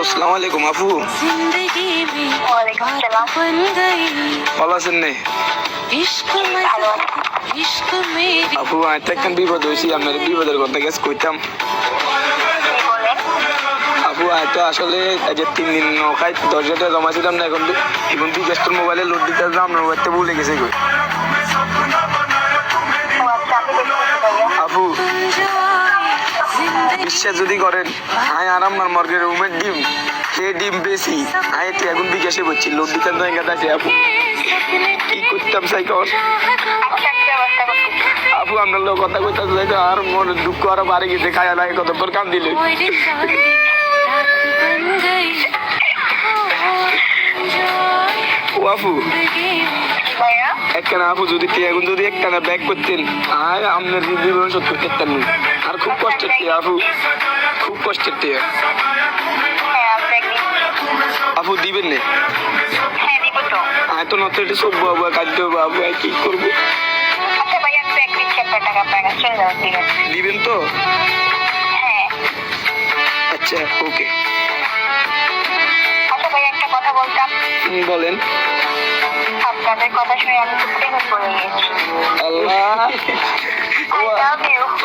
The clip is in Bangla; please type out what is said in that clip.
আসসালামু আলাইকুম আপু ভালো আছেন নে আপু আমি তো একখান বিপদ হয়েছি আপনার বিপদের কথা গেছ কইতাম আপু আমি তো আসলে যে তিন দিন নৌকায় দশ হাজার জমাছিলাম না এখন এখন বিদেশ মোবাইলে লোড দিতে আপনার মোবাইলটা ভুলে গেছে কই চিকিৎসা যদি করেন, আয় আর আমার মর্গের রুমের ডিম। সে ডিম বেশি আয় একটু এখন বিকাশে করছি লোক আছে, আপু। কি করতাম সাইকর আপু, আপনার লোক কথা কথা যাইতো আর মন দুঃখ আরও বাড়ি গেছে, খায়া লাগে কত তোর কান দিলে। ও, আপু। একখানা আপু যদি এখন যদি একখানা ব্যাগ করতেন আর আপনার জীবন সত্যি করতেন না। আর খুব কষ্টের তে আপু খুব কষ্টের একদিন আপু দিবেন না? তো নতুন এটা সব বাবু খাদ্য বাবু আর কি করব? দিবেন তো? আচ্ছা ওকে। আচ্ছা ভাইয়া একটা কথা শুনে আমি প্রেমে পড়ে গিয়েছি আল্লাহ আই লাভ you.